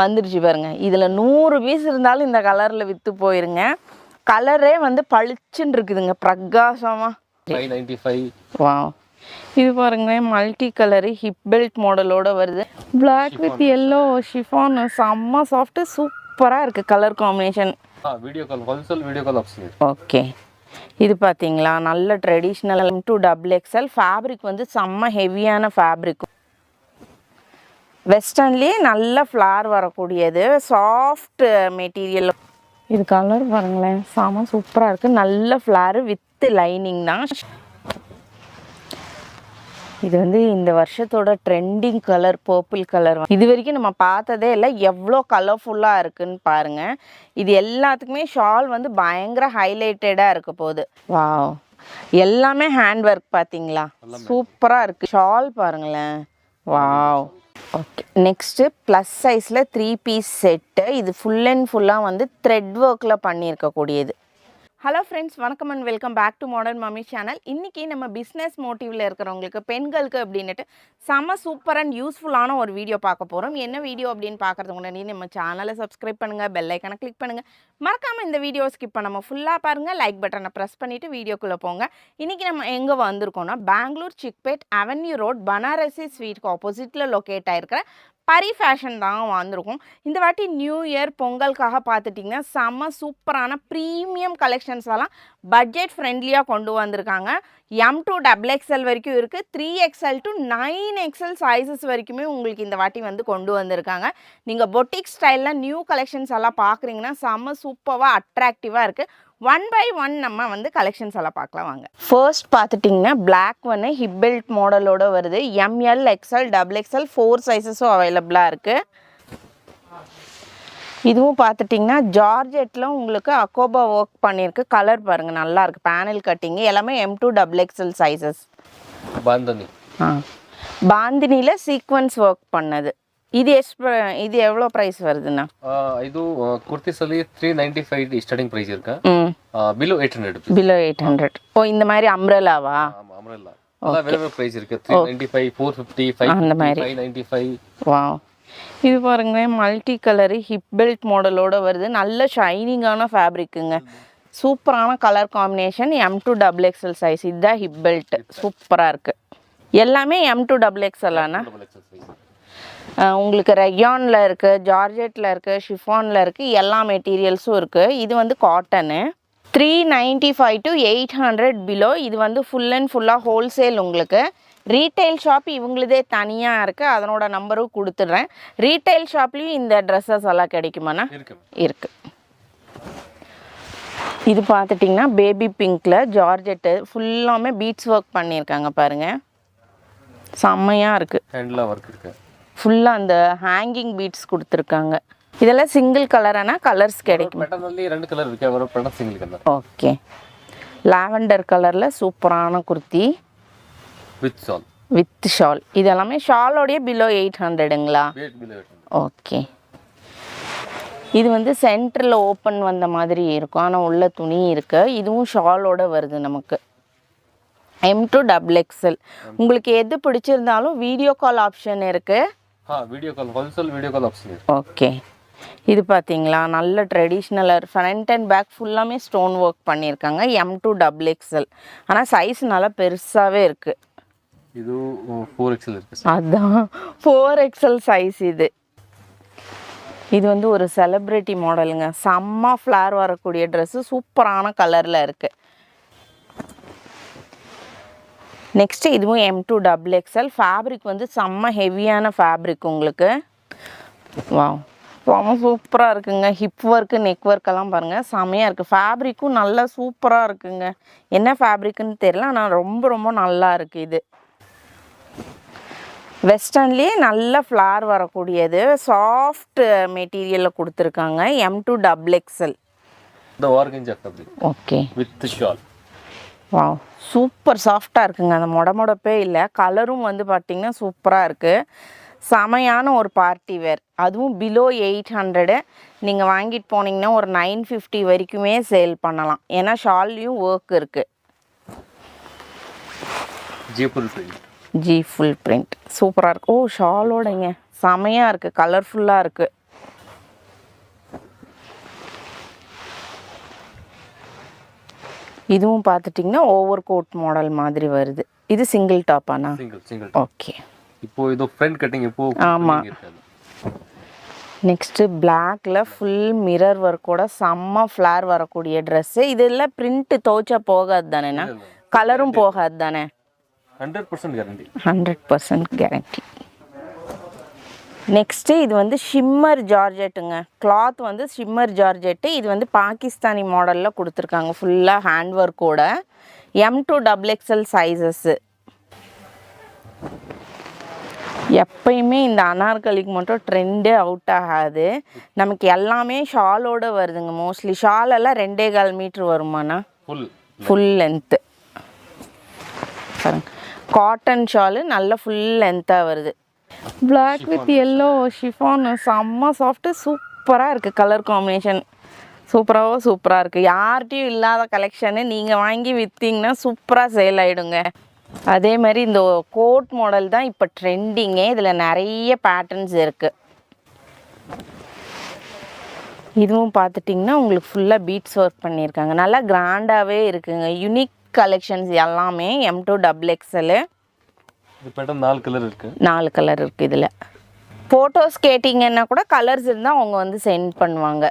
வந்துருச்சு பாருங்க. இதில் நூறு பீஸ் இருந்தாலும் இந்த கலரில் விற்று போயிருங்க. கலரே வந்து பளிச்சுன்னு இருக்குதுங்க. பிரகாசமாக வா இது பாருங்களேன் மல்டி கலரு ஹிப் பெல்ட் மாடலோட வருது. Black வித் எல்லோ ஷிஃபான் செம்ம சாஃப்ட்டு சூப்பராக இருக்குது கலர் காம்பினேஷன் ஆ video call wholesale video call option இருக்கு. ஓகே இது பார்த்தீங்களா நல்ல traditional to double XL fabric வந்து செம்ம ஹெவியான ஃபேப்ரிக் வெஸ்டர்ன்லேயே நல்ல ஃப்ளார் வரக்கூடியது. சாஃப்ட் மெட்டீரியல் இது கலர் பாருங்களேன். செம சூப்பராக இருக்குது நல்ல ஃப்ளாரு வித் லைனிங் தான். இது வந்து இந்த வருஷத்தோட ட்ரெண்டிங் கலர் பர்பிள் கலர் இது வரைக்கும் நம்ம பார்த்ததே இல்லை. எவ்வளோ கலர்ஃபுல்லாக இருக்குன்னு பாருங்க. இது எல்லாத்துக்குமே ஷால் வந்து பயங்கர ஹைலைட்டடாக இருக்க போகுது. வாவ் எல்லாமே ஹேண்ட் ஒர்க் பார்த்தீங்களா சூப்பராக இருக்குது ஷால் பாருங்களேன். வாவ் ஓகே நெக்ஸ்ட்டு ப்ளஸ் சைஸில் த்ரீ பீஸ் செட்டு இது ஃபுல் அண்ட் ஃபுல்லாக வந்து த்ரெட் ஒர்க்கில் பண்ணியிருக்கக்கூடியது. ஹலோ ஃப்ரெண்ட்ஸ் வணக்கம் and welcome back to modern mummy channel இன்றைக்கி நம்ம பிஸ்னஸ் மோட்டிவில் இருக்கிறவங்களுக்கு பெண்களுக்கு அப்படின்னுட்டு செம சூப்பர் அண்ட் யூஸ்ஃபுல்லான ஒரு வீடியோ பார்க்க போகிறோம் என்ன வீடியோ அப்படின்னு பார்க்கறதுக்கு முன்னாடி நம்ம சேனலை சப்ஸ்கிரைப் பண்ணுங்கள் பெல் ஐக்கனை கிளிக் பண்ணுங்கள் மறக்காமல் இந்த வீடியோ ஸ்கிப் பண்ணாமல் ஃபுல்லாக பாருங்கள் லைக் பட்டனை ப்ரெஸ் பண்ணிவிட்டு வீடியோக்குள்ளே போங்க. இன்றைக்கி நம்ம எங்கே வந்திருக்கோம்னா பெங்களூர் சிக்பேட் அவென்யூ ரோட் பனாரசி ஸ்வீட்க்கு ஆப்போசிட்டில் லொக்கேட் ஆகிருக்கிற பரி ஃபேஷன் தான் வந்திருக்கும் இந்த வாட்டி நியூ இயர் பொங்கலுக்காக பார்த்துட்டிங்கன்னா செம்ம சூப்பரான ப்ரீமியம் கலெக்ஷன்ஸ் எல்லாம் பட்ஜெட் ஃப்ரெண்ட்லியாக கொண்டு வந்திருக்காங்க. எம் டு டபுள் எக்ஸ்எல் வரைக்கும் இருக்குது three XL to nine XL sizes வரைக்குமே உங்களுக்கு இந்த வாட்டி வந்து கொண்டு வந்திருக்காங்க. நீங்கள் பொட்டிக் ஸ்டைலில் நியூ கலெக்ஷன்ஸ் எல்லாம் பார்க்குறீங்கன்னா செம்ம சூப்பராக அட்ராக்டிவாக இருக்குது ஒன் பை ஒன் நம்ம வந்து கலெக்ஷன்ஸ் எல்லாம் பார்க்கலாம் வாங்க. ஃபர்ஸ்ட் பார்த்துட்டிங்கன்னா பிளாக் ஒன்று ஹிப் பெல்ட் மாடலோட வருது. M L XL double XL four சைஸஸும் அவைலபிளாக இருக்குது இதுவும் பார்த்துட்டிங்கன்னா ஜார்ஜெட்டில் உங்களுக்கு அக்கோபா ஒர்க் பண்ணியிருக்கு. கலர் பாருங்கள் நல்லாயிருக்கு பேனல் கட்டிங்கு எல்லாமே M to double XL sizes bandhani. ஆ. பாந்தினியில் சீக்வன்ஸ் ஒர்க் பண்ணது. இது எஸ்ப இது எவ்வளோ ப்ரைஸ் வருதுண்ணா? இது ಕುರ್ತಿ சொல்லி three ninety five starting price இருக்கு? Below eight hundred below eight hundred ஓ இந்த மாதிரி அம்ரலாவா ಅಮರಲ್ಲ ಅಲ್ಲ ಬೇರೆ ಬೇರೆ ಪ್ರೈಸ್ ಇರ್ಕ ತ್ರೀ ನೈಂಟಿ ಫೈವ್ அந்த மாதிரி. ಫೈವ್ ನೈಂಟಿ ಫೈವ್ ವಾವ್ இது பாருங்க மல்டி கலரு ஹிப் பெல்ட் மாடலோட வருது. நல்ல ஷைனிங்கான ஃபேப்ரிக்குங்க சூப்பரான colour combination M to double XL size இதுதான் ஹிப் பெல்ட் சூப்பராக இருக்குது எல்லாமே எம் டூ டபுள் எக்ஸ்எல் உங்களுக்கு ரெயானில் இருக்குது ஜார்ஜெட்டில் இருக்குது ஷிஃபானில் இருக்குது எல்லா மெட்டீரியல்ஸும் இருக்குது இது வந்து cotton three ninety five to eight hundred below இது வந்து ஃபுல் அண்ட் ஃபுல்லாக ஹோல்சேல் உங்களுக்கு. ரீட்டைல் ஷாப் இவங்களுதே தனியாக இருக்குது அதனோட நம்பரும் கொடுத்துட்றேன். ரீட்டைல் ஷாப்லேயும் இந்த ட்ரெஸ்ஸஸ் எல்லாம் கிடைக்குமாண்ணா? இருக்குது இது பார்த்துட்டிங்கன்னா பேபி பிங்க்கில் ஜார்ஜெட்டு. ஃபுல்லாமே பீட்ஸ் ஒர்க் பண்ணியிருக்காங்க பாருங்கள் செம்மையாக இருக்குது ஃபுல்லாக அந்த ஹேங்கிங் பீட்ஸ் கொடுத்துருக்காங்க. இதெல்லாம் சிங்கிள் கலரானா கலர்ஸ் கிடைக்கும். ரெண்டு ஓகே லாவெண்டர் கலரில் சூப்பரான kurti. With shawl with shawl இது எல்லாமே ஷாலோடைய பிலோ எயிட் ஹண்ட்ரடுங்களா ஓகே இது வந்து சென்டரில் ஓப்பன் வந்த மாதிரி இருக்கும். ஆனால் உள்ள துணி இருக்குது இதுவும் ஷாலோட வருது நமக்கு. எம் டு டபுள் எக்ஸல் உங்களுக்கு எது பிடிச்சிருந்தாலும் வீடியோ கால் ஆப்ஷன் இருக்குது video call wholesale video call option okay இது பார்த்தீங்களா நல்ல ட்ரெடிஷ்னலாக ஃப்ரண்ட் அண்ட் பேக் ஃபுல்லாமே ஸ்டோன் ஒர்க் பண்ணியிருக்காங்க எம் டு டபுள் எக்ஸல் ஆனால் சைஸ் நல்லா பெருசாகவே இருக்குது இது ஃபோர் எக்ஸல் இருக்கு அதான். ஃபோர் எக்ஸல் சைஸ் இது. இது வந்து ஒரு செலிப்ரிட்டி மாடலுங்க செம்ம ஃப்ளார் வரக்கூடிய ட்ரெஸ்ஸு சூப்பரான கலரில் இருக்குது நெக்ஸ்ட்டு இதுவும் M to double XL fabric வந்து செம்ம ஹெவியான ஃபேப்ரிக் உங்களுக்கு. வா ரொம்ப சூப்பராக இருக்குங்க. ஹிப் ஒர்க்கு நெக் ஒர்க்கெல்லாம் பாருங்கள் செமையாக இருக்குது ஃபேப்ரிக்கும் நல்லா சூப்பராக இருக்குங்க. என்ன ஃபேப்ரிக்குன்னு தெரியல ஆனால் ரொம்ப ரொம்ப நல்லா இருக்குது இது. வெஸ்டர்ன்லேயே நல்ல ஃப்ளார் வரக்கூடியது. சாஃப்ட் மெட்டீரியலில் கொடுத்துருக்காங்க. எம் டூ டபுள் எக்ஸல் இந்த ஓகே வித் ஷால் வா சூப்பர் சாஃப்டாக இருக்குங்க. அந்த மொட மொடப்பே இல்லை. கலரும் வந்து பார்த்திங்கன்னா சூப்பராக இருக்குது செமையான ஒரு பார்ட்டி வேர் அதுவும் பிலோ எயிட் ஹண்ட்ரடு நீங்கள் வாங்கிட்டு போனீங்கன்னா ஒரு நைன் ஃபிஃப்டி வரைக்குமே சேல் பண்ணலாம். ஏன்னா ஷால்லையும் ஒர்க் இருக்குது ஜெய்ப்பூர் ஜி ஃபுல் பிரிண்ட் சூப்பராக இருக்குது ஓ ஷாலோடங்க. செமையாக இருக்குது கலர்ஃபுல்லாக இருக்குது இதுவும் பார்த்துட்டிங்கன்னா ஓவர் கோட் மாடல் மாதிரி வருது. இது சிங்கிள் டாப்பானா ஓகே இப்போ இது ஃப்ரண்ட் கட்டிங் இப்போ ஆமாம் நெக்ஸ்ட்டு பிளாக்ல ஃபுல் மிரர் ஒர்க்கோட செம்ம ஃப்ளார் வரக்கூடிய ட்ரெஸ்ஸு இதெல்லாம் பிரிண்ட்டு துவைச்சா போகாது தானேண்ணா கலரும் போகாது தானே? Hundred percent guarantee hundred percent guarantee next இது வந்து ஷிம்மர் ஜார்ஜெட்டுங்க கிளாத் வந்து ஷிம்மர் ஜார்ஜெட்டு இது வந்து பாகிஸ்தானி மாடலில் கொடுத்துருக்காங்க. ஃபுல்லாக hand ஒர்க்கோட M to double XL sizes எப்பயுமே இந்த அனார்கலிக்கு மட்டும் ட்ரெண்டே அவுட் ஆகாது. நமக்கு எல்லாமே ஷாலோட வருதுங்க. மோஸ்ட்லி ஷால் எல்லாம் ரெண்டே கால் மீட்ரு வருமாண்ணா? ஃபுல் ஃபுல் லென்த்து பாருங்க. காட்டன் ஷாலு நல்ல ஃபுல் லென்த்தாக வருது. பிளாக் வித் எல்லோ ஷிஃபான் செம்ம சாஃப்ட்டு சூப்பராக இருக்குது கலர் காம்பினேஷன் சூப்பராகவோ சூப்பராக இருக்குது யார்கிட்டையும் இல்லாத கலெக்ஷனு நீங்கள் வாங்கி விற்றீங்கன்னா சூப்பராக சேல் ஆகிடுங்க அதே மாதிரி இந்த கோட் மாடல் தான் இப்போ ட்ரெண்டிங்கே இதில் நிறைய பேட்டர்ன்ஸ் இருக்குது இதுவும் பார்த்துட்டிங்கன்னா உங்களுக்கு ஃபுல்லாக பீட்ஸ் ஒர்க் பண்ணியிருக்காங்க. நல்லா கிராண்டாகவே இருக்குங்க. யுனிக் கலெக்ஷன்ஸ் எல்லாமே எம் டூ டபுள் எக்ஸலு நாலு கலர் இருக்கு. நாலு கலர் இருக்குது இதில். ஃபோட்டோஸ் கேட்டிங்கன்னா கூட கலர்ஸ் இருந்தால் அவங்க வந்து சென்ட் பண்ணுவாங்க.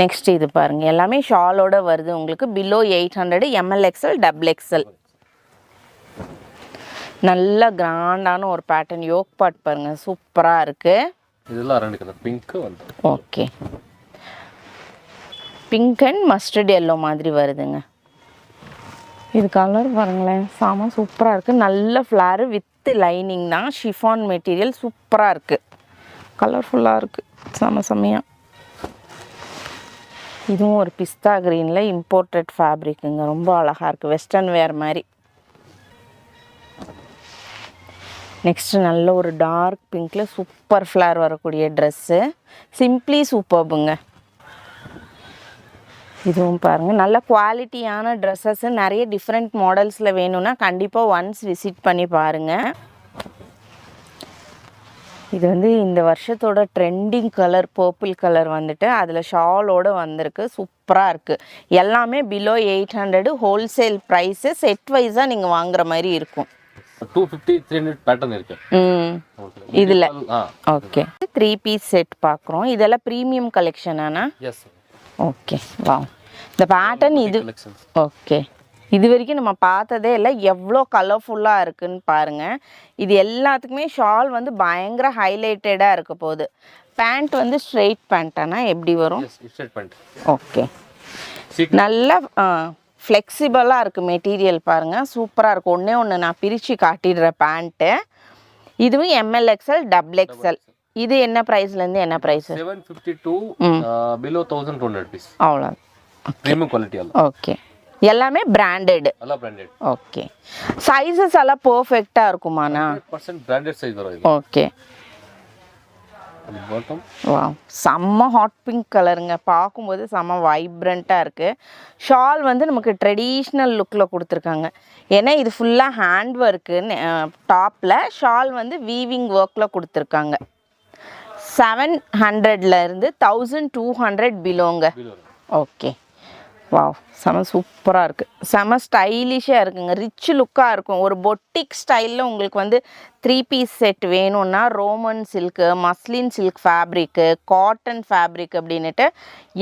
நெக்ஸ்ட் இது பாருங்கள் எல்லாமே ஷாலோட வருது. உங்களுக்கு below eight hundred M L XL double XL நல்ல கிராண்டான ஒரு பேட்டர்ன் யோக் பாட் பாருங்கள் சூப்பராக இருக்குது இதெல்லாம் ரெண்டு கலர் பிங்க் வந்து. Okay pink and mustard yellow மாதிரி வருதுங்க. இது கலர் பாருங்களேன். செம சூப்பராக இருக்குது நல்ல ஃப்ளாரு வித்து லைனிங் தான் ஷிஃபான் மெட்டீரியல் சூப்பராக இருக்குது கலர்ஃபுல்லாக இருக்குது செம செம்மையாக இதுவும் ஒரு பிஸ்தா க்ரீனில் இம்போர்ட்டட் ஃபேப்ரிக்குங்க ரொம்ப அழகாக இருக்குது வெஸ்டர்ன் வேர் மாதிரி. நெக்ஸ்ட்டு நல்ல ஒரு டார்க் பிங்க்கில் சூப்பர் ஃப்ளார் வரக்கூடிய ட்ரெஸ்ஸு சிம்ப்ளி சூப்பர்புங்க இதுவும் பாருங்கள் நல்ல குவாலிட்டியான ட்ரெஸ்ஸஸ்ஸு நிறைய டிஃப்ரெண்ட் மாடல்ஸில் வேணும்னா கண்டிப்பாக ஒன்ஸ் விசிட் பண்ணி பாருங்கள் இது வந்து இந்த வருஷத்தோட ட்ரெண்டிங் கலர் பர்பிள் கலர் வந்துட்டு அதில் ஷாலோட வந்திருக்கு. சூப்பராக இருக்குது எல்லாமே below eight hundred wholesale price set வைஸாக நீங்கள் வாங்குற மாதிரி இருக்கும். Two fifty three hundred pattern இருக்கு. ம். உங்களுக்கு. இதுல? ஓகே த்ரீ பீஸ் செட் பார்க்குறோம் இதெல்லாம் ப்ரீமியம் கலெக்ஷனாண்ணா எஸ் ஓகே வா இந்த பேட்டர்ன் இது ஓகே இது வரைக்கும் நம்ம பார்த்ததே இல்லை. எவ்வளோ கலர்ஃபுல்லாக இருக்குன்னு பாருங்கள் இது எல்லாத்துக்குமே ஷால் வந்து பயங்கர ஹைலைட்டடாக இருக்க போகுது. பேண்ட் வந்து ஸ்ட்ரெயிட் பேண்ட்டானா எப்படி வரும்? ஓகே நல்ல ஃப்ளெக்சிபிளாக இருக்குது மெட்டீரியல் பாருங்கள் சூப்பராக இருக்கும் ஒன்றே ஒன்று நான் பிரித்து காட்டிடுறேன் பேண்ட்டு இதுவும் M L XL double XL இது என்ன ப்ரைஸ்லேருந்து என்ன price seven fifty to below thousand two hundred அவ்வளோ ப்ரீமியம் குவாலிட்டி எல்லாம். ஓகே எல்லாமே பிராண்டடு எல்லாம் பிராண்டட் ஓகே சைஸஸ் எல்லாம் பர்ஃபெக்டாக இருக்குமாண்ணா? பர்சன்ட் பிராண்டட் சைஸ் வரும் இது. ஓகே பாட்டம் வா செம்ம ஹாட் பிங்க் கலருங்க பார்க்கும்போது செம்ம வைப்ரண்ட்டாக இருக்குது ஷால் வந்து நமக்கு ட்ரெடிஷ்னல் லுக்கில் கொடுத்துருக்காங்க. ஏன்னா இது ஃபுல்லாக ஹேண்ட் ஒர்க்குன்னு டாப்பில் ஷால் வந்து வீவிங் ஒர்க்கில் கொடுத்துருக்காங்க. செவன் ஹண்ட்ரட்லேருந்து தௌசண்ட் டூ ஹண்ட்ரட் பிலோங்க ஓகே வாவ் செம சூப்பராக இருக்குது செம ஸ்டைலிஷாக இருக்குங்க. ரிச் லுக்காக இருக்கும். ஒரு பொட்டிக் ஸ்டைலில் உங்களுக்கு வந்து த்ரீ பீஸ் செட் வேணும்னா Roman silk muslin silk fabric cotton fabric அப்படின்னுட்டு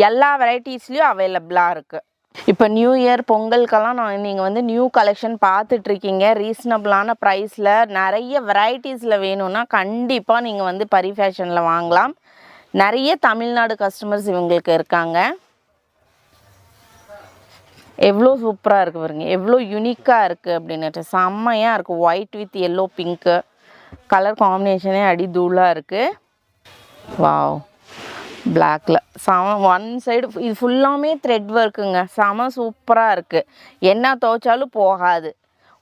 எல்லா வெரைட்டிஸ்லேயும் அவைலபிளாக இருக்குது இப்போ நியூ இயர் பொங்கலுக்கெல்லாம் நான் நீங்கள் வந்து நியூ கலெக்ஷன் பார்த்துட்ருக்கீங்க. ரீசனபிளான ப்ரைஸில் நிறைய வெரைட்டிஸில் வேணும்னா கண்டிப்பாக நீங்கள் வந்து பரி ஃபேஷனில் வாங்கலாம். நிறைய தமிழ்நாடு கஸ்டமர்ஸ் இவங்களுக்கு இருக்காங்க. எவ்வளோ சூப்பராக இருக்குது பாருங்க. எவ்வளோ யூனிக்காக இருக்குது அப்படின்னுட்டு செம்மையாக இருக்குது white with yellow pink colour காம்பினேஷனே அடி தூளாக இருக்குது வாவ் பிளாக்கில் செம ஒன் சைடு இது ஃபுல்லாமே த்ரெட் ஒர்க்குங்க செம சூப்பராக இருக்குது என்ன துவைச்சாலும் போகாது.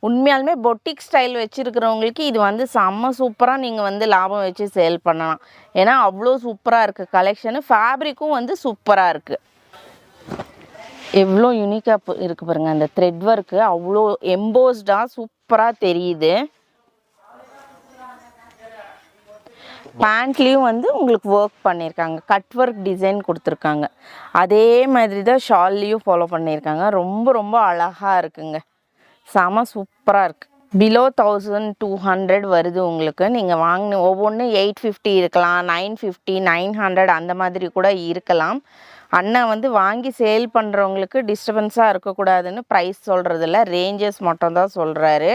உண்மையாலுமே பொட்டிக் ஸ்டைல் வச்சுருக்கிறவங்களுக்கு இது வந்து செம்ம சூப்பராக நீங்கள் வந்து லாபம் வச்சு சேல் பண்ணலாம். ஏன்னா அவ்வளோ சூப்பராக இருக்குது கலெக்ஷனு ஃபேப்ரிக்கும் வந்து சூப்பராக இருக்குது எவ்வளோ யூனிக்காக இருக்குது பாருங்க. அந்த த்ரெட் ஒர்க்கு அவ்வளோ எம்போஸ்டாக சூப்பராக தெரியுது. பேண்ட்லேயும் வந்து உங்களுக்கு ஒர்க் பண்ணியிருக்காங்க கட் ஒர்க் டிசைன் கொடுத்துருக்காங்க. அதே மாதிரி தான் ஷால்லையும் ஃபாலோ பண்ணியிருக்காங்க ரொம்ப ரொம்ப அழகாக இருக்குங்க. செம சூப்பராக இருக்குது பிலோ தௌசண்ட் டூ ஹண்ட்ரட் வருது உங்களுக்கு. நீங்கள் வாங்கின ஒவ்வொன்று எயிட் ஃபிஃப்டி இருக்கலாம் நைன் ஃபிஃப்டி நைன் ஹண்ட்ரட் அந்த மாதிரி கூட இருக்கலாம். அண்ணன் வந்து வாங்கி சேல் பண்ணுறவங்களுக்கு டிஸ்டர்பன்ஸாக இருக்கக்கூடாதுன்னு ப்ரைஸ் சொல்கிறதில்ல ரேஞ்சஸ் மட்டும் தான் சொல்கிறாரு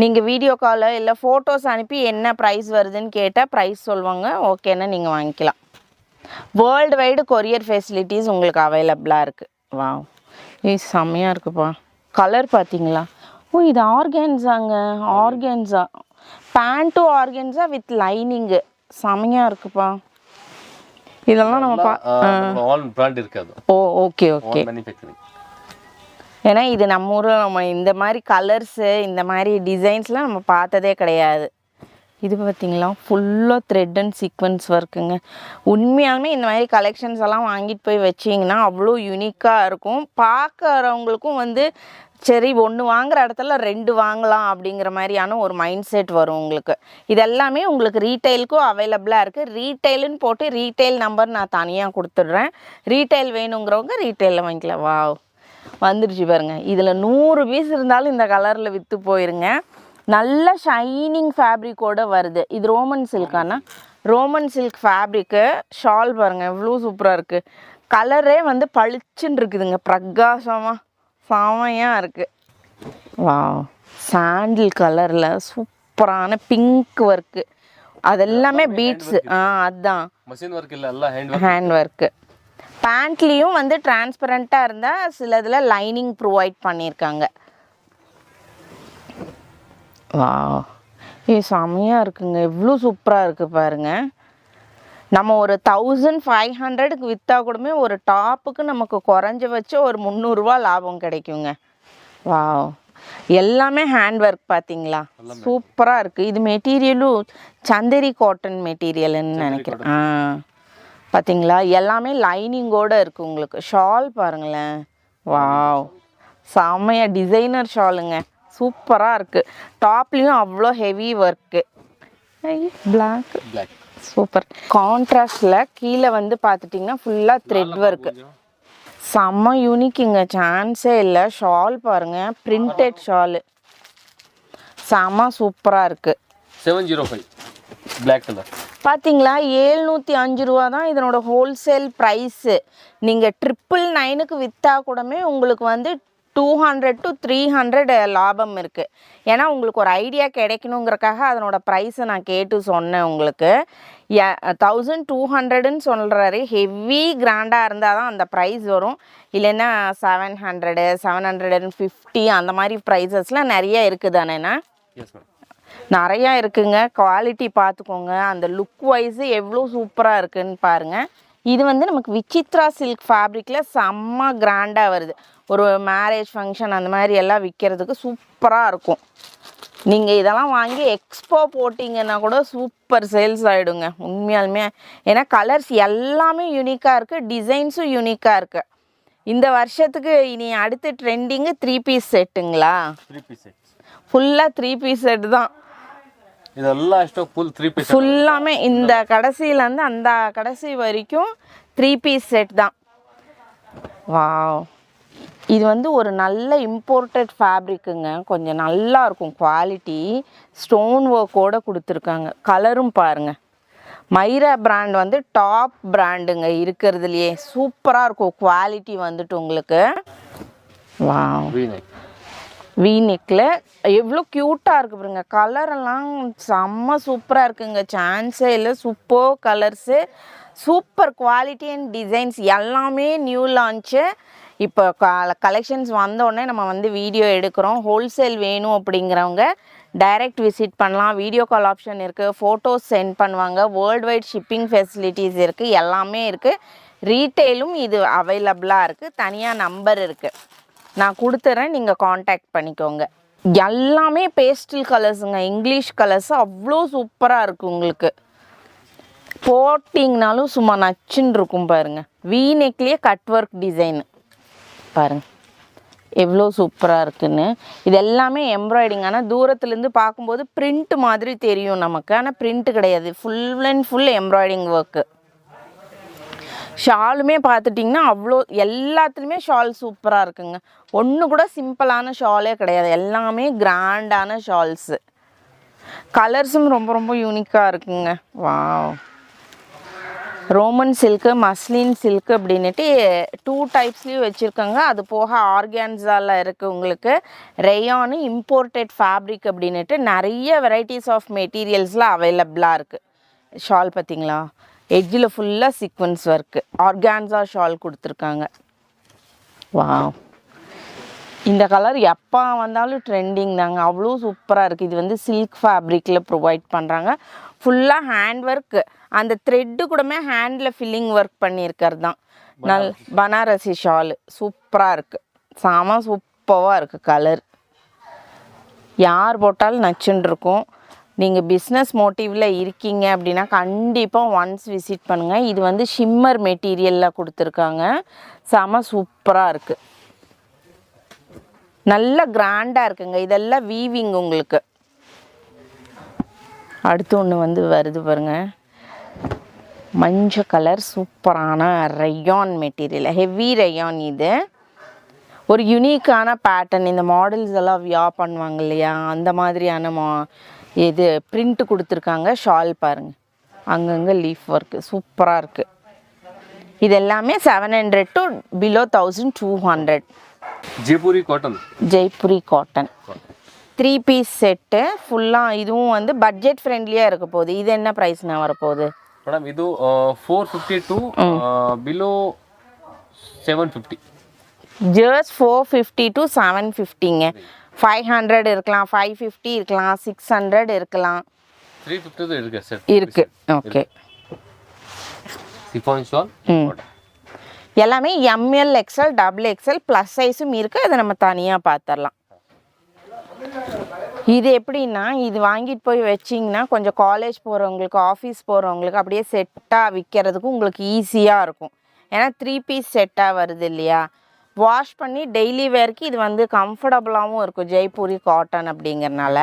நீங்கள் வீடியோ காலோ இல்லை ஃபோட்டோஸ் அனுப்பி என்ன ப்ரைஸ் வருதுன்னு கேட்டால் ப்ரைஸ் சொல்லுவாங்க ஓகேன்னு நீங்கள் வாங்கிக்கலாம். வேர்ல்டு வைடு கொரியர் ஃபெசிலிட்டிஸ் உங்களுக்கு அவைலபிளாக இருக்குது வா இது செம்மையாக இருக்குப்பா. கலர் பார்த்தீங்களா ஓ இது ஆர்கேன்ஸாங்க ஆர்கேன்ஸா பேண்ட்டும் ஆர்கேன்ஸா வித் லைனிங்கு செம்மையாக இருக்குப்பா. இதெல்லாம் நம்ம ஆல் பிராண்ட் இருக்காது. ஓ ஓகே ஓகே மேனுஃபேக்சரிங் ஏன்னா இது நம்ம ஊரில் நம்ம இந்த மாதிரி கலர்ஸு இந்த மாதிரி டிசைன்ஸ்லாம் நம்ம பார்த்ததே கிடையாது. இது பார்த்தீங்களா ஃபுல்லாக த்ரெட் அண்ட் சீக்வன்ஸ் ஒர்க்குங்க உண்மையாலுமே இந்த மாதிரி கலெக்ஷன்ஸ் எல்லாம் வாங்கிட்டு போய் வச்சிங்கன்னா அவ்வளோ யூனிக்காக இருக்கும். பார்க்குறவங்களுக்கும் வந்து சரி ஒன்று வாங்குற இடத்துல ரெண்டு வாங்கலாம் அப்படிங்கிற மாதிரியான ஒரு மைண்ட் செட் வரும் உங்களுக்கு. இதெல்லாமே உங்களுக்கு ரீட்டைலுக்கும் அவைலபிளாக இருக்குது ரீட்டைலுன்னு போட்டு ரீட்டைல் நம்பர் நான் தனியாக கொடுத்துட்றேன். ரீட்டைல் வேணுங்கிறவங்க ரீட்டைலில் வாங்கிக்கலாம். வா வந்துருச்சு பாருங்கள் இதில் நூறு பீஸ் இருந்தாலும் இந்த கலரில் விற்று போயிருங்க. நல்ல ஷைனிங் ஃபேப்ரிக்கோட வருது. இது ரோமன் சில்கானா ரோமன் சில்க் ஃபேப்ரிக்கு ஷால் பாருங்க எவ்வளோ சூப்பராக இருக்குது கலரே வந்து பளிச்சுன்னு இருக்குதுங்க. பிரகாசமாக செமையாக இருக்குது வா சாண்டில் கலரில் சூப்பரான பிங்க் ஒர்க்கு அதெல்லாமே பீட்ஸு ஆ அதுதான் மஷின் ஒர்க் இல்ல ஹேண்ட் ஒர்க் ஹேண்ட் ஒர்க்கு பேண்ட்லேயும் வந்து டிரான்ஸ்பரண்ட்டாக இருந்தால் சில இதில் லைனிங் ப்ரொவைட் பண்ணியிருக்காங்க வா இது செமையாக இருக்குங்க. எவ்வளோ சூப்பராக இருக்குது பாருங்க. நம்ம ஒரு தௌசண்ட் ஃபைவ் ஹண்ட்ரடுக்கு விற்றா கூடமே ஒரு டாப்புக்கு நமக்கு குறைஞ்ச வச்சு ஒரு முந்நூறுரூவா லாபம் கிடைக்குங்க. வா எல்லாமே ஹேண்ட் ஒர்க் பார்த்தீங்களா சூப்பராக இருக்குது இது மெட்டீரியலும் சந்தேரி காட்டன் மெட்டீரியல்னு நினைக்கிறேன். ஆ. பார்த்தீங்களா எல்லாமே லைனிங்கோட இருக்குது உங்களுக்கு. ஷால் பாருங்களேன். வாவ் செம்மையா டிசைனர் ஷாலுங்க சூப்பராக இருக்குது டாப்லேயும் அவ்வளோ heavy work black black super கான்ட்ராஸ்டில் கீழே வந்து பார்த்துட்டிங்கன்னா ஃபுல்லாக த்ரெட் ஒர்க்கு செம்ம யூனிக்குங்க சான்ஸே இல்லை. ஷால் பாருங்க. பிரிண்டட் ஷாலு செம்ம சூப்பராக இருக்குது seven zero five black colour பார்த்தீங்களா ஏழ்நூற்றி அஞ்சு ரூபா தான் இதனோட ஹோல்சேல் ப்ரைஸு நீங்கள் ட்ரிப்பிள் நைனுக்கு விற்றா கூடமே உங்களுக்கு வந்து two hundred to three hundred லாபம் இருக்குது ஏன்னா உங்களுக்கு ஒரு ஐடியா கிடைக்கணுங்கிறக்காக அதனோட ப்ரைஸை நான் கேட்டு சொன்னேன் உங்களுக்கு. தௌசண்ட் டூ ஹண்ட்ரடுன்னு சொல்கிறாரு ஹெவி கிராண்டாக இருந்தால் தான் அந்த ப்ரைஸ் வரும். இல்லைன்னா seven hundred seven hundred and fifty அந்த மாதிரி ப்ரைஸஸ்லாம் நிறைய இருக்குது தானேண்ணா நிறையா இருக்குங்க. குவாலிட்டி பார்த்துக்கோங்க. அந்த லுக் வைஸு எவ்வளோ சூப்பராக இருக்குன்னு பாருங்கள் இது வந்து நமக்கு விசித்ரா சில்க் ஃபேப்ரிக்கில் செம்ம கிராண்டாக வருது. ஒரு மேரேஜ் ஃபங்க்ஷன் அந்த மாதிரி எல்லாம் விற்கிறதுக்கு சூப்பராக இருக்கும். நீங்கள் இதெல்லாம் வாங்கி எக்ஸ்போ போட்டிங்கன்னா கூட சூப்பர் சேல்ஸ் ஆகிடுங்க உண்மையாலுமே ஏன்னா கலர்ஸ் எல்லாமே யூனிக்காக இருக்குது டிசைன்ஸும் யூனிக்காக இருக்குது இந்த வருஷத்துக்கு இனி அடுத்த ட்ரெண்டிங்கு த்ரீ பீஸ் செட்டுங்களா த்ரீ பீஸ் செட் ஃபுல்லாக த்ரீ பீஸ் செட் தான். இதெல்லாம் ஸ்டாக் ஃபுல் த்ரீ பீஸ் ஃபுல்லாமே இந்த கடைசியிலேருந்து அந்த கடைசி வரைக்கும் த்ரீ பீஸ் செட் தான். வா இது வந்து ஒரு நல்ல இம்போர்ட்டட் ஃபேப்ரிக்குங்க கொஞ்சம் நல்லா இருக்கும் குவாலிட்டி ஸ்டோன் ஒர்க்கோடு கொடுத்துருக்காங்க. கலரும் பாருங்கள் மைரா பிராண்ட் வந்து டாப் பிராண்டுங்க இருக்கிறதுலையே. சூப்பராக இருக்கும். குவாலிட்டி வந்துட்டு உங்களுக்கு. வா வீனிக்கில் நெக்கில் எவ்வளோ க்யூட்டாக இருக்குது பாருங்க. கலரெல்லாம் செம்ம சூப்பராக இருக்குங்க. சான்ஸே இல்லை. Super colours super quality and designs எல்லாமே நியூ லான்ச்சு இப்போ கலெக்ஷன்ஸ் வந்தோடனே நம்ம வந்து வீடியோ எடுக்கிறோம். ஹோல்சேல் வேணும் அப்படிங்கிறவங்க டைரக்ட் விசிட் பண்ணலாம். வீடியோ கால் ஆப்ஷன் இருக்குது ஃபோட்டோஸ் சென்ட் பண்ணுவாங்க. வேர்ல்டு வைட் ஷிப்பிங் ஃபெசிலிட்டிஸ் இருக்குது எல்லாமே இருக்குது ரீட்டெயிலும் இது அவைலபிளாக இருக்குது தனியாக நம்பர் இருக்குது நான் கொடுத்துறேன் நீங்கள் காண்டாக்ட் பண்ணிக்கோங்க. எல்லாமே பேஸ்டல் கலர்ஸுங்க இங்கிலீஷ் கலர்ஸ் அவ்வளோ சூப்பராக இருக்குது உங்களுக்கு. போட்டிங்கனாலும் சும்மா நச்சுன்னு இருக்கும் பாருங்க. வி நெக்லேயே கட் ஒர்க் டிசைனு பாருங்க. எவ்வளோ சூப்பராக இருக்குன்னு. இது எல்லாமே எம்ப்ராய்டிங் ஆனால் தூரத்துலேருந்து பார்க்கும்போது பிரிண்ட் மாதிரி தெரியும் நமக்கு. ஆனால் பிரிண்ட்டு கிடையாது. Full and full embroidery work ஷாலுமே பார்த்துட்டிங்கன்னா அவ்வளோ எல்லாத்துலேயுமே ஷால் சூப்பராக இருக்குங்க. ஒன்று கூட சிம்பிளான ஷாலே கிடையாது. எல்லாமே கிராண்டான ஷால்ஸு. கலர்ஸும் ரொம்ப ரொம்ப யூனிக்காக இருக்குங்க. Wow. Roman silk muslin silk அப்படின்னுட்டு டூ டைப்ஸ்லேயும் வச்சுருக்காங்க. அது போக ஆர்கான்ஸாவில் இருக்குது உங்களுக்கு. ரேயானு இம்போர்ட்டட் ஃபேப்ரிக் அப்படின்னுட்டு நிறைய வெரைட்டிஸ் ஆஃப் மெட்டீரியல்ஸில் அவைலபிளாக இருக்குது ஷால் பார்த்தீங்களா? எட்ஜில் ஃபுல்லாக சீக்வன்ஸ் ஒர்க்கு ஆர்கான்ஸா ஷால் கொடுத்துருக்காங்க. வாவ் இந்த கலர் எப்போ வந்தாலும் ட்ரெண்டிங் தாங்க. அவ்வளோ சூப்பராக இருக்குது இது வந்து சில்க் ஃபேப்ரிக்கில் ப்ரொவைட் பண்ணுறாங்க ஃபுல்லாக ஹேண்ட் ஒர்க் அந்த த்ரெட்டு கூடமே ஹேண்டில் ஃபில்லிங் ஒர்க் பண்ணியிருக்கிறது தான். நல் பனாரசி ஷாலு சூப்பராக இருக்குது செம சூப்பராக இருக்குது கலர் யார் போட்டாலும் நச்சுன்னு இருக்கும். நீங்கள் பிஸ்னஸ் மோட்டிவில் இருக்கீங்க அப்படின்னா கண்டிப்பாக ஒன்ஸ் விசிட் பண்ணுங்கள் இது வந்து ஷிம்மர் மெட்டீரியலில் கொடுத்துருக்காங்க. செம சூப்பராக இருக்குது நல்ல கிராண்டாக இருக்குங்க. இதெல்லாம் வீவிங் உங்களுக்கு. அடுத்து ஒன்று வந்து வருது பாருங்கள் மஞ்சள் கலர் சூப்பரான ரயான் மெட்டீரியல் ஹெவி ரையான் இது. ஒரு யுனிக்கான பேட்டர்ன் இந்த மாடல்ஸ் எல்லாம் வியா பண்ணுவாங்க இல்லையா? அந்த மாதிரியான மா இது பிரிண்ட்டு கொடுத்துருக்காங்க ஷால் பாருங்கள் அங்கங்கே லீஃப் ஒர்க்கு சூப்பராக இருக்குது இது எல்லாமே seven hundred to below thousand two hundred Jaipuri cotton Jaipuri cotton three piece set ஃபுல்லாக இதுவும் வந்து பட்ஜெட் ஃப்ரெண்ட்லியாக இருக்க போகுது. இது என்ன ப்ரைஸ்னா வரப்போகுது? மேடம் இது four fifty to below seven fifty jars four fifty to seven ஃபிஃப்டிங்க ஃபைவ் ஹண்ட்ரட் இருக்கலாம் ஃபைவ் ஃபிஃப்டி இருக்கலாம் சிக்ஸ் ஹண்ட்ரட் இருக்கலாம். த்ரீ ஃபிஃப்டி இருக்கு சார் இருக்கு. ஓகே சிஃபான் எல்லாமே M L XL double XL plus சைஸும் இருக்குது அதை நம்ம தனியாக பார்த்துடலாம் இது எப்படின்னா இது வாங்கிட்டு போய் வச்சிங்கன்னா கொஞ்சம் காலேஜ் போகிறவங்களுக்கு ஆஃபீஸ் போகிறவங்களுக்கு அப்படியே செட்டாக விற்கிறதுக்கும் உங்களுக்கு ஈஸியாக இருக்கும். ஏன்னா த்ரீ பீஸ் செட்டாக வருது இல்லையா? வாஷ் பண்ணி டெய்லி வேர்க்கு இது வந்து கம்ஃபர்டபுளாகவும் இருக்கும். ஜெய்ப்பூரி காட்டன் அப்படிங்கிறனால.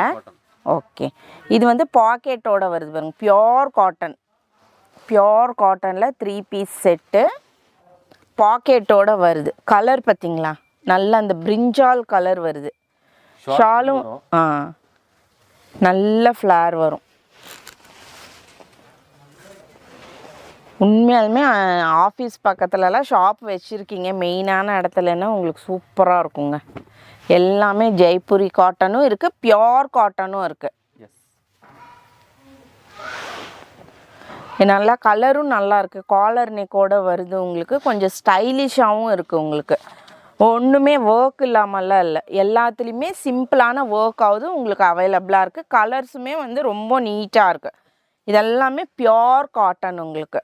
ஓகே இது வந்து பாக்கெட்டோட வருது பாருங்க. பியோர் காட்டன் பியோர் காட்டனில் த்ரீ பீஸ் செட்டு பாக்கெட்டோட வருது. கலர் பார்த்தீங்களா நல்ல அந்த பிரிஞ்சால் கலர் வருது. ஷாலும் ஆ. நல்ல ஃப்ளார் வரும். உண்மையாலுமே ஆஃபீஸ் பக்கத்துலலாம் ஷாப் வச்சுருக்கீங்க. மெயினான இடத்துலன்னா உங்களுக்கு சூப்பராக இருக்குங்க. எல்லாமே ஜெய்ப்பூரி காட்டனும் இருக்குது பியோர் காட்டனும் இருக்குது நல்லா கலரும் நல்லா இருக்குது காலர் நெக்கோட வருது உங்களுக்கு. கொஞ்சம் ஸ்டைலிஷாகவும் இருக்குது உங்களுக்கு. ஒன்றுமே ஒர்க் இல்லாமல்லாம் இல்லை. எல்லாத்துலேயுமே சிம்பிளான ஒர்க் ஆகுது உங்களுக்கு அவைலபிளாக இருக்குது கலர்ஸுமே வந்து ரொம்ப நீட்டாக இருக்குது இதெல்லாமே பியோர் காட்டன் உங்களுக்கு.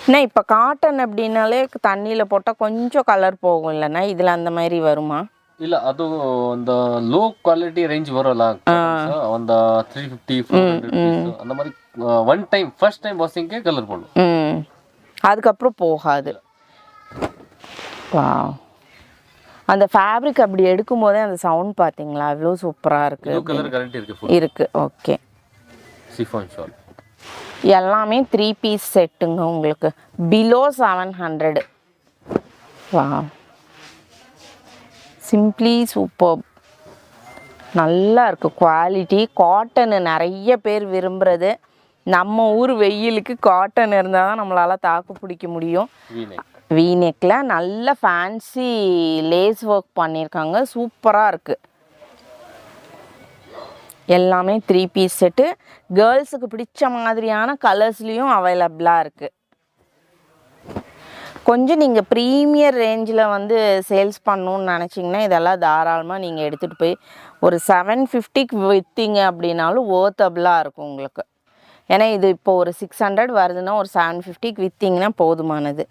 அண்ணா இப்போ காட்டன் அப்படின்னாலே தண்ணியில் போட்டால் கொஞ்சம் கலர் போகும் இல்லைண்ணா இதில் அந்த மாதிரி வருமா ಇಲ್ಲ ಅದು ಒಂದು ಲೋ ಕ್ವಾಲಿಟಿ ರೇಂಜ್ ಬರೋಲ್ಲ ಒಂದು ತ್ರೀ ಫಿಫ್ಟಿ ಫೋರ್ ಹಂಡ್ರೆಡ್ அந்த மாதிரி one time first time வாஷிங்க்கே colour பண்ணும் ம் அதுக்கப்புறம் போகாது வா அந்த ஃபேப்ரிக் அப்படி எடுக்கும் போதே அந்த சவுண்ட் பார்த்தீங்களா அவ்வளோ சூப்பராக இருக்குது ப்ளூ கலர் கேரண்டி இருக்கு ஃபுல் இருக்கு ஓகே சிஃபான் ஷால் எல்லாமே த்ரீ பீஸ் செட்டுங்க உங்களுக்கு. பிலோ செவன் ஹண்ட்ரடு வா சிம்ப்ளி சூப்பர் நல்லா இருக்குது குவாலிட்டி காட்டனு நிறைய பேர் விரும்புகிறது நம்ம ஊர் வெயிலுக்கு காட்டன் இருந்தால் தான் நம்மளால் தாக்கு பிடிக்க முடியும். வி நெக் வீநெக்கில் நல்ல ஃபேன்சி லேஸ் ஒர்க் பண்ணியிருக்காங்க சூப்பராக இருக்குது எல்லாமே த்ரீ பீஸ் செட்டு கேர்ள்ஸுக்கு பிடிச்ச மாதிரியான கலர்ஸ்லேயும் அவைலபிளாக இருக்குது கொஞ்சம் நீங்கள் ப்ரீமியர் ரேஞ்சில் வந்து சேல்ஸ் பண்ணணுன்னு நினச்சிங்கன்னா இதெல்லாம் தாராளமாக நீங்கள் எடுத்துகிட்டு போய் ஒரு செவன் ஃபிஃப்டிக்கு விற்றீங்க அப்படின்னாலும் ஓர்த்தபிளாக இருக்கும் உங்களுக்கு. ஏன்னா இது இப்போ ஒரு சிக்ஸ் ஹண்ட்ரட் வருதுன்னா ஒரு செவன் ஃபிஃப்டிக்கு விற்றிங்கன்னா போதுமானது.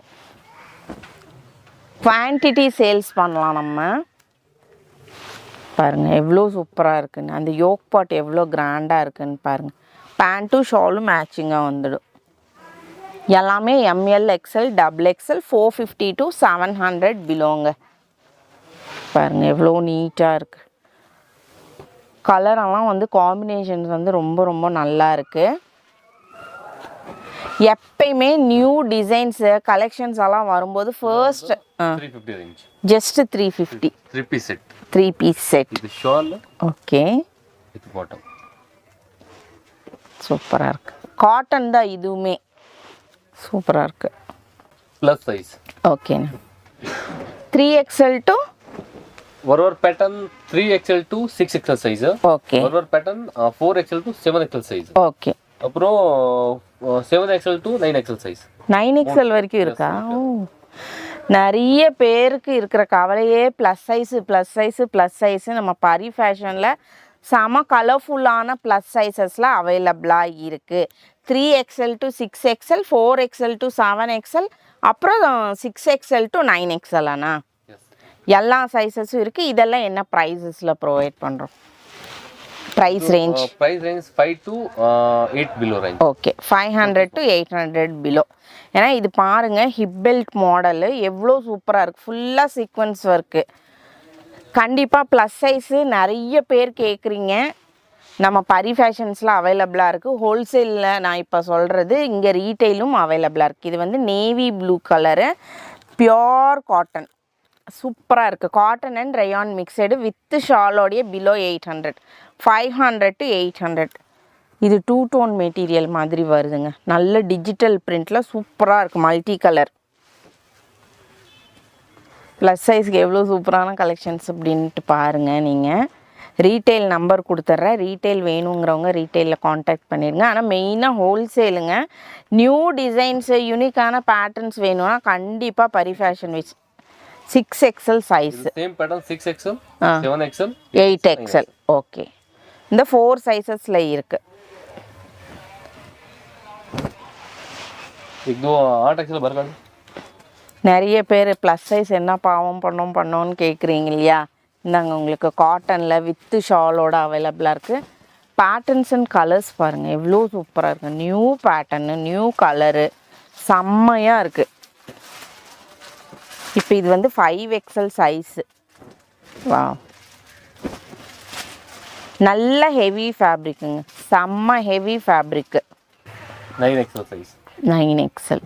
குவான்டிட்டி சேல்ஸ் பண்ணலாம் நம்ம. பாருங்கள் எவ்வளோ சூப்பராக இருக்குன்னு. அந்த யோக் பாட் எவ்வளோ கிராண்டாக இருக்குன்னு பாருங்கள் பேண்ட்டும் ஷாலும் மேட்சிங்காக வந்துடும். எல்லாமே M L XL double XL four fifty to seven hundred பிலோங்க பாருங்க எவ்வளோ நீட்டாக இருக்குது கலரெல்லாம் வந்து காம்பினேஷன்ஸ் வந்து ரொம்ப ரொம்ப நல்லா இருக்குது எப்பயுமே நியூ டிசைன்ஸு கலெக்ஷன்ஸ் எல்லாம் வரும்போது first just three fifty three piece set three piece set shawl okay with bottom சூப்பராக இருக்குது காட்டன் தான் இதுவுமே. சூப்பராக இருக்குது ப்ளஸ் சைஸ் ஓகேண்ணா த்ரீ எக்ஸ்எல் டு ஒரு ஒரு pattern three XL to six XL size okay ஒரு ஒரு pattern four XL to seven XL size okay அப்புறம் seven XL to nine XL size nine XL வரைக்கும் இருக்கா? ஓ. நிறைய பேருக்கு இருக்கிற கவலையே plus size plus size plus size நம்ம பரி ஃபேஷனில் செம கலர்ஃபுல்லான ப்ளஸ் சைஸஸில் அவைலபிளாக இருக்குது three XL to six XL four XL to seven XL அப்புறம் six XL to nine XL அண்ணா. எல்லா சைஸஸும் இருக்குது இதெல்லாம் என்ன ப்ரைஸஸில் ப்ரொவைட் பண்ணுறோம் price range price range five to eight below range okay five hundred to eight hundred below ஏன்னா இது பாருங்க ஹிப் பெல்ட் மாடலு எவ்வளோ சூப்பராக இருக்குது ஃபுல்லாக சீக்வன்ஸ் ஒர்க்கு கண்டிப்பாக ப்ளஸ் சைஸு நிறைய பேர் கேட்குறீங்க நம்ம பரி ஃபேஷன்ஸில் அவைலபிளாக இருக்குது ஹோல்சேலில் நான் இப்போ சொல்கிறது இங்கே ரீட்டெயிலும் அவைலபிளாக இருக்குது இது வந்து navy blue colour pure cotton சூப்பராக இருக்குது cotton and rayon mixed with ஷாலோடைய below eight hundred five hundred to eight hundred இது டூ டோன் மெட்டீரியல் மாதிரி வருதுங்க. நல்ல டிஜிட்டல் பிரிண்டில் சூப்பராக இருக்குது மல்டி கலர் ப்ளஸ் சைஸ்க்கு எவ்வளோ சூப்பரான கலெக்ஷன்ஸ் அப்படின்ட்டு பாருங்கள் நீங்கள் ரீட்டைல் நம்பர் கொடுத்துட்றேன் ரீட்டைல் வேணுங்கிறவங்க ரீட்டைலில் காண்டாக்ட் பண்ணிடுங்க ஆனால் மெயினாக ஹோல்சேலுங்க நியூ டிசைன்ஸு யூனிக்கான பேட்டர்ன்ஸ் வேணும்னா கண்டிப்பாக Pari fashion which six XL size same pattern six XL seven XL eight XL okay இந்த ஃபோர் சைஸஸில் இருக்குது நிறைய பேர் ப்ளஸ் சைஸ் என்ன பாவம் பண்ணோம் பண்ணோம்னு கேட்குறீங்க இல்லையா? இந்தாங்க உங்களுக்கு காட்டனில் வித்து ஷாலோட அவைலபிளாக இருக்குது பேட்டர்ன்ஸ் அண்ட் கலர்ஸ் பாருங்கள் எவ்வளோ சூப்பராக இருக்குது நியூ பேட்டர்னு நியூ கலரு செம்மையாக இருக்குது இப்போ இது வந்து ஃபைவ் எக்ஸல் சைஸு வா நல்ல ஹெவி ஃபேப்ரிக்குங்க செம்ம heavy fabric nine XL size nine XL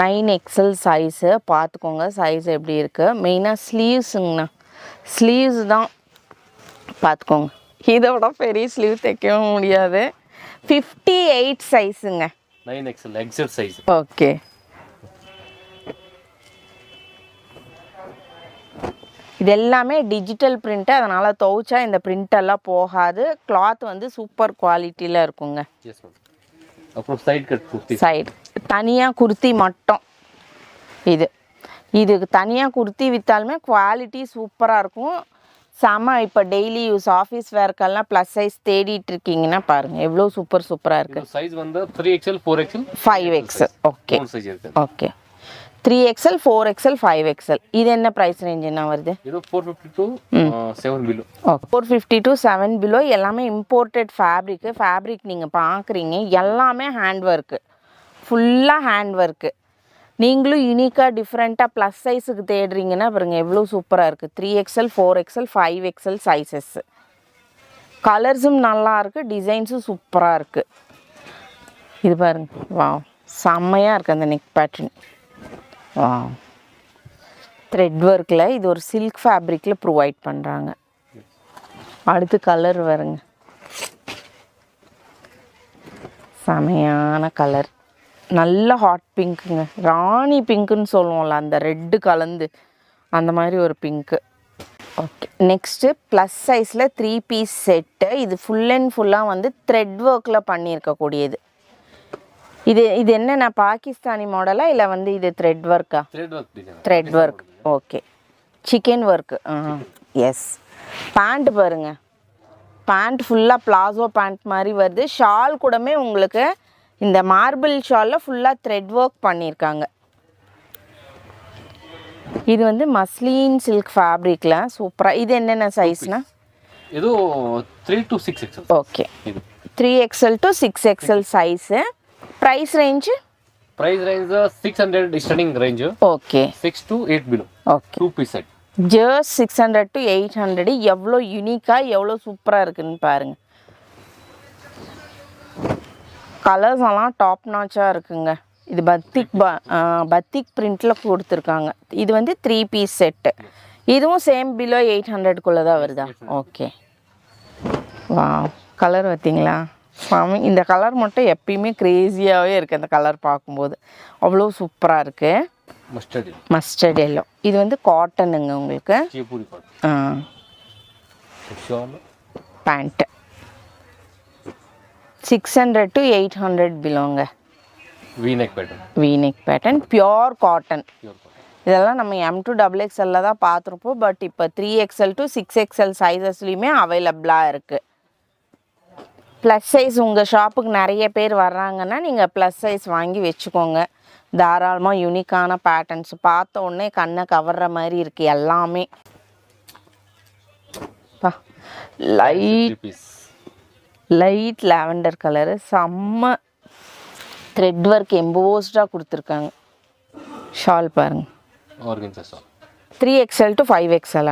nine XL size பார்த்துக்கோங்க சைஸ் எப்படி இருக்குது மெயினாக ஸ்லீவ்ஸுங்கண்ணா ஸ்லீவ்ஸ் தான். பார்த்துக்கோங்க இதோட பெரிய ஸ்லீவ் தைக்கவும் முடியாது. Fifty eight சைஸுங்க nine XL XL size okay இது எல்லாமே டிஜிட்டல் பிரிண்ட்டு அதனால் துவைச்சா இந்த பிரிண்டெல்லாம் போகாது. கிளாத் வந்து சூப்பர் குவாலிட்டியில் இருக்குங்க. சைட் சைடு தனியாக குர்த்தி மட்டும். இது. இது தனியாக குர்த்தி விற்றாலுமே குவாலிட்டி சூப்பராக இருக்கும். செம இப்போ டெய்லி யூஸ் ஆஃபீஸ் வேர்க்கெல்லாம் ப்ளஸ் சைஸ் தேடிட்டு இருக்கீங்கன்னா பாருங்க. எவ்வளோ சூப்பர் சூப்பராக இருக்குது சைஸ் வந்து three XL four XL five X okay okay three XL four XL five XL இது என்ன ப்ரைஸ் ரேஞ்ச் என்ன வருது? Four fifty to seven below okay four fifty to seven below எல்லாமே இம்போர்ட்டட் ஃபேப்ரிக்கு ஃபேப்ரிக் நீங்கள் பார்க்குறீங்க எல்லாமே hand work ஃபுல்லாக hand work நீங்களும் யூனிக்காக டிஃப்ரெண்ட்டாக ப்ளஸ் சைஸுக்கு தேடுறீங்கன்னா பாருங்க எவ்வளோ சூப்பராக இருக்குது three XL four XL five XL sizes கலர்ஸும் நல்லா இருக்குது டிசைன்ஸும் சூப்பராக இருக்குது இது பாருங்க வா செம்மையாக இருக்குது அந்த நெக் பேட்டர்ன் த்ரெட் ஒர்க்கில் இது ஒரு சில்க் ஃபேப்ரிக்கில் ப்ரொவைட் பண்ணுறாங்க அடுத்து கலர் வருங்க. செமையான கலர் நல்ல ஹாட் பிங்க்குங்க ராணி பிங்க்குன்னு சொல்லுவோம்ல அந்த ரெட்டு கலந்து. அந்த மாதிரி ஒரு பிங்க்கு ஓகே நெக்ஸ்ட்டு ப்ளஸ் சைஸில் த்ரீ பீஸ் செட்டு இது ஃபுல் அண்ட் ஃபுல்லாக வந்து த்ரெட் ஒர்க்கில் பண்ணியிருக்கக்கூடியது. இது இது என்னென்ன பாகிஸ்தானி மாடலா இல்லை வந்து இது த்ரெட் ஒர்க்கா thread work okay chikan work yes pant பாருங்க. பேண்ட் ஃபுல்லாக பிளாசோ பேண்ட் மாதிரி வருது. ஷால் கூடமே உங்களுக்கு இந்த மார்பிள் ஷாலில் ஃபுல்லாக த்ரெட் ஒர்க் பண்ணியிருக்காங்க இது வந்து மஸ்லீன் சில்க் ஃபேப்ரிக்கில் சூப்பராக இது என்னென்ன சைஸ்னா ஏதோ three to six okay three XL to six XL size price range price range six hundred starting range okay six to eight below okay two piece set jars six hundred to eight hundred எவ்வளோ யூனிக்காக எவ்வளோ சூப்பராக இருக்குன்னு பாருங்கள் colours எல்லாம் top நாச்சாக இருக்குங்க. இது பத்திக் ப பத்திக் பிரிண்ட்டில் கொடுத்துருக்காங்க. இது வந்து த்ரீ பீஸ் செட்டு இதுவும் சேம் பிலோ எயிட் ஹண்ட்ரட்குள்ளே தான் வருதா ஓகே வா கலர் பார்த்தீங்களா? சாமி இந்த கலர் மட்டும் எப்பயுமே க்ரேஸியாகவே இருக்குது அந்த கலர் பார்க்கும்போது. அவ்வளோ சூப்பராக இருக்குது மஸ்டர்ட் எல்லோ இது வந்து காட்டனுங்க உங்களுக்கு. Shawl pant six hundred to eight hundred பிலோங்க V neck pattern V neck pattern pure cotton pure cotton இதெல்லாம் நம்ம எம் டு டபுள் எக்ஸ்எல்ல தான் பார்த்துருப்போம் பட் இப்போ three XL to six XL சைஸஸ்லையுமே அவைலபிளாக இருக்குது ப்ளஸ் சைஸ் உங்கள் ஷாப்புக்கு நிறைய பேர் வர்றாங்கன்னா நீங்கள் ப்ளஸ் சைஸ் வாங்கி வச்சுக்கோங்க. தாராளமாக யூனிக்கான பேட்டர்ன்ஸ் பார்த்த உடனே கண்ணை கவர்ற மாதிரி இருக்குது எல்லாமே. பா லைட் லைட் லாவெண்டர் கலரு செம்ம த்ரெட் ஒர்க் எம்போஸ்டாக கொடுத்துருக்காங்க. ஷால் பாருங்க. Three XL to five XL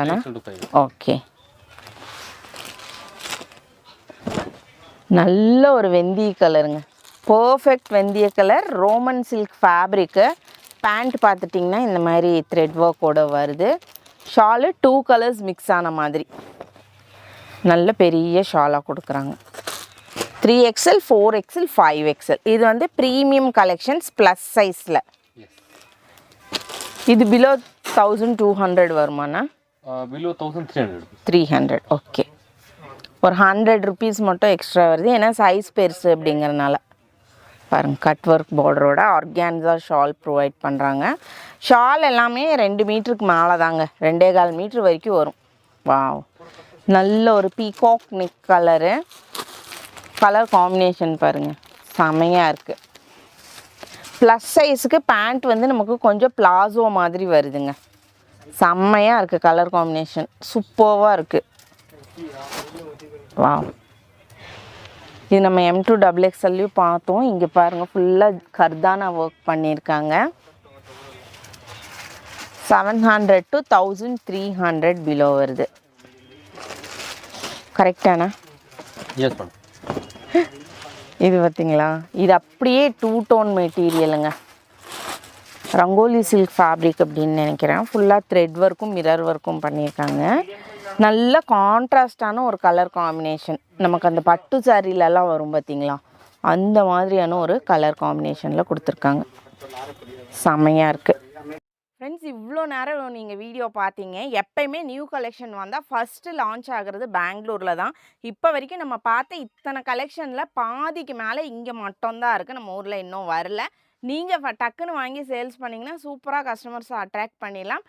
okay நல்ல ஒரு வெந்தய கலருங்க. பர்ஃபெக்ட் வெந்தய colour Roman silk fabric pant பார்த்துட்டிங்கன்னா இந்த மாதிரி த்ரெட் ஒர்க்கோட வருது. ஷாலு டூ கலர்ஸ் மிக்ஸ் ஆன மாதிரி. நல்ல பெரிய ஷாலாக கொடுக்குறாங்க. Three XL four XL five XL இது வந்து ப்ரீமியம் கலெக்ஷன்ஸ் ப்ளஸ் சைஸில் இது below thousand two hundred வருமாண்ணா? Below thousand three hundred three hundred okay ஒரு ஹண்ட்ரட் ருபீஸ் மட்டும் எக்ஸ்ட்ரா வருது. ஏன்னா சைஸ் பெருசு அப்படிங்கிறனால. பாருங்க கட் ஒர்க் பார்டரோட ஆர்கான்ஸா ஷால் ப்ரொவைட் பண்ணுறாங்க ஷால் எல்லாமே ரெண்டு மீட்டருக்கு மேலே தாங்க ரெண்டே கால் மீட்ரு வரைக்கும் வரும். வாவ் நல்ல ஒரு peacock neck colour colour combination பாருங்கள் செமையாக இருக்குது ப்ளஸ் சைஸுக்கு பேண்ட் வந்து நமக்கு கொஞ்சம் பிளாசோ மாதிரி வருதுங்க. செம்மையாக இருக்குது கலர் காம்பினேஷன் சூப்பர்வாக இருக்குது வா இது நம்ம எம் டூ டபுள் எக்ஸ்எல்லையும் பார்த்தோம். இங்கே பாருங்கள் ஃபுல்லாக கர்தானா ஒர்க் பண்ணியிருக்காங்க. Seven hundred to thousand three hundred below வருது. கரெக்டாண்ணா இது பார்த்தீங்களா இது அப்படியே டூ டோன் மெட்டீரியலுங்க ரங்கோலி சில்க் ஃபேப்ரிக் அப்படின்னு நினைக்கிறேன். ஃபுல்லாக த்ரெட் ஒர்க்கும் மிரர் ஒர்க்கும் பண்ணியிருக்காங்க. நல்ல கான்ட்ராஸ்டான ஒரு கலர் காம்பினேஷன் நமக்கு அந்த பட்டு சாரிலெல்லாம் வரும் பார்த்தீங்களா அந்த மாதிரியான ஒரு கலர் காம்பினேஷனில் கொடுத்துருக்காங்க. செமையாக இருக்குது ஃப்ரெண்ட்ஸ் இவ்வளோ நேரம் நீங்கள் வீடியோ பார்த்தீங்க. எப்பயுமே நியூ கலெக்ஷன் வந்தால் ஃபஸ்ட்டு லான்ச் ஆகிறது பெங்களூரில் தான். இப்போ வரைக்கும் நம்ம பார்த்த இத்தனை கலெக்ஷனில் பாதிக்கு மேலே இங்கே மட்டும்தான் இருக்குது நம்ம ஊரில் இன்னும் வரல. நீங்கள் டக்குன்னு வாங்கி சேல்ஸ் பண்ணிங்கன்னா சூப்பராக கஸ்டமர்ஸை அட்ராக்ட் பண்ணிடலாம்.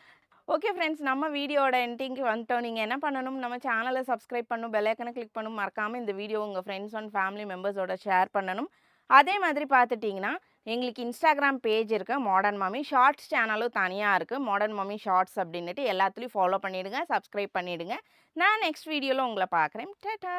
ஓகே ஃப்ரெண்ட்ஸ் நம்ம வீடியோட எண்டிங்க்கு வந்துட்டோம். நீங்கள் என்ன பண்ணணும்? நம்ம சேனலை சப்ஸ்கிரைப் பண்ணணும் பெல்லைக்கனை கிளிக் பண்ணணும். மறக்காமல் இந்த வீடியோ உங்கள் ஃப்ரெண்ட்ஸ் அண்ட் ஃபேமிலி மெம்பர்ஸோட ஷேர் பண்ணணும். அதே மாதிரி பார்த்துட்டிங்கன்னா எங்களுக்கு இன்ஸ்டாகிராம் பேஜ் இருக்குது மாடர்ன் மம்மி ஷார்ட்ஸ் சேனலும் தனியாக இருக்குது மாடர்ன் மம்மி ஷார்ட்ஸ் அப்படின்னுட்டு எல்லாத்துலேயும் ஃபாலோ பண்ணிவிடுங்க சப்ஸ்கிரைப் பண்ணிவிடுங்க நான் நெக்ஸ்ட் வீடியோவில் உங்களை பார்க்குறேன். டேட்டா